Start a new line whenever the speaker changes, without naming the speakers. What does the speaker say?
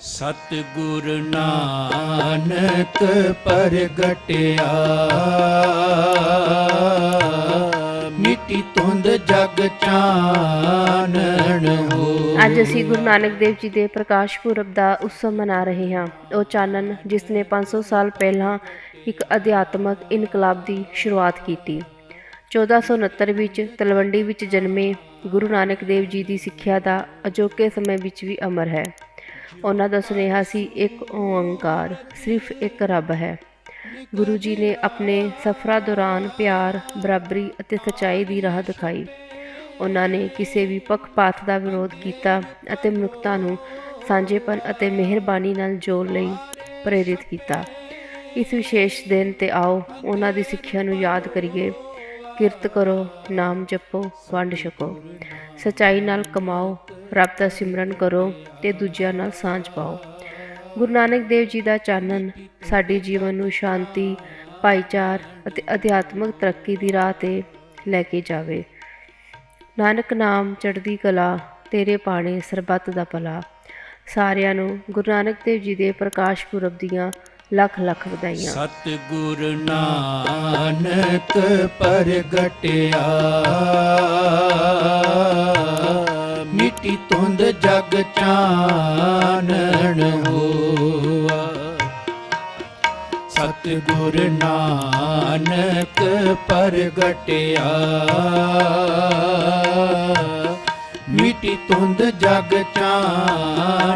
ਸਤਿਗੁਰ ਨਾਨਕ ਪ੍ਰਗਟਿਆ। ਮਿੱਟੀ ਤੁੰਦ ਜਗ ਚਾਨਣ ਹੋ।
ਅੱਜ ਅਸੀਂ ਗੁਰੂ ਨਾਨਕ ਦੇਵ ਜੀ ਦੇ ਪ੍ਰਕਾਸ਼ ਪੁਰਬ ਦਾ ਉਤਸਵ ਮਨਾ ਰਹੇ ਹਾਂ। ਉਹ ਚਾਨਣ ਜਿਸ ਨੇ 500 ਸਾਲ ਪਹਿਲਾਂ ਇੱਕ ਅਧਿਆਤਮਕ ਇਨਕਲਾਬ ਦੀ ਸ਼ੁਰੂਆਤ ਕੀਤੀ। 1469 ਵਿੱਚ ਤਲਵੰਡੀ ਵਿੱਚ ਜਨਮੇ ਗੁਰੂ ਨਾਨਕ ਦੇਵ ਜੀ ਦੀ ਸਿੱਖਿਆ ਦਾ ਅਜੋਕੇ ਸਮੇਂ ਵਿੱਚ ਵੀ ਅਮਰ ਹੈ। ਉਹਨਾਂ ਦਾ ਸੁਨੇਹਾ ਸੀ, ਇੱਕ ਓੰਕਾਰ, ਸਿਰਫ ਇੱਕ ਰੱਬ ਹੈ। ਗੁਰੂ ਜੀ ਨੇ ਆਪਣੇ ਸਫ਼ਰਾਂ ਦੌਰਾਨ ਪਿਆਰ, ਬਰਾਬਰੀ ਅਤੇ ਸਚਾਈ ਦੀ ਰਾਹ ਦਿਖਾਈ। ਉਹਨਾਂ ਨੇ ਕਿਸੇ ਵੀ ਪੱਖਪਾਤ ਦਾ ਵਿਰੋਧ ਕੀਤਾ ਅਤੇ ਮਨੁੱਖਤਾ ਨੂੰ ਸਾਂਝੇਪਨ ਅਤੇ ਮਿਹਰਬਾਨੀ ਨਾਲ ਜੋੜ ਲਈ ਪ੍ਰੇਰਿਤ ਕੀਤਾ। ਇਸ ਵਿਸ਼ੇਸ਼ ਦਿਨ ਤੇ ਆਓ, ਉਹਨਾਂ ਦੀ ਸਿੱਖਿਆ ਨੂੰ ਯਾਦ ਕਰੀਏ। ਕਿਰਤ ਕਰੋ, ਨਾਮ ਜਪੋ, ਵੰਡ ਛਕੋ। ਸਚਾਈ ਨਾਲ ਕਮਾਓ ਰੱਬ ਦਾ ਸਿਮਰਨ ਕਰੋ ਤੇ ਦੂਜਿਆਂ ਨਾਲ ਸਾਂਝ ਪਾਓ। ਗੁਰੂ ਨਾਨਕ ਦੇਵ ਜੀ ਦਾ ਚਾਨਣ ਸਾਡੇ ਜੀਵਨ ਨੂੰ ਸ਼ਾਂਤੀ, ਭਾਈਚਾਰ ਅਤੇ ਅਧਿਆਤਮਕ ਤਰੱਕੀ ਦੀ ਰਾਹ ਤੇ ਲੈ ਕੇ ਜਾਵੇ। ਨਾਨਕ ਨਾਮ ਚੜ੍ਹਦੀ ਕਲਾ, ਤੇਰੇ ਪਾਣੇ ਸਰਬੱਤ ਦਾ ਭਲਾ। ਸਾਰਿਆਂ ਨੂੰ ਗੁਰੂ ਨਾਨਕ ਦੇਵ ਜੀ ਦੇ ਪ੍ਰਕਾਸ਼ ਪੁਰਬ ਦੀਆਂ ਲੱਖ ਲੱਖ ਵਧਾਈਆਂ।
ਸਤਿਗੁਰ ਨਾਨਕ ਪ੍ਰਗਟਿਆ। ਮਿੱਟੀ ਤੁੰਦ ਜਗ ਚਾਨਣ ਹੋਆ। ਸਤਿਗੁਰ ਨਾਨਕ ਪ੍ਰਗਟਿਆ। ਮਿੱਟੀ ਤੁੰਦ ਜਗ ਚਾਨਣ ਹੋ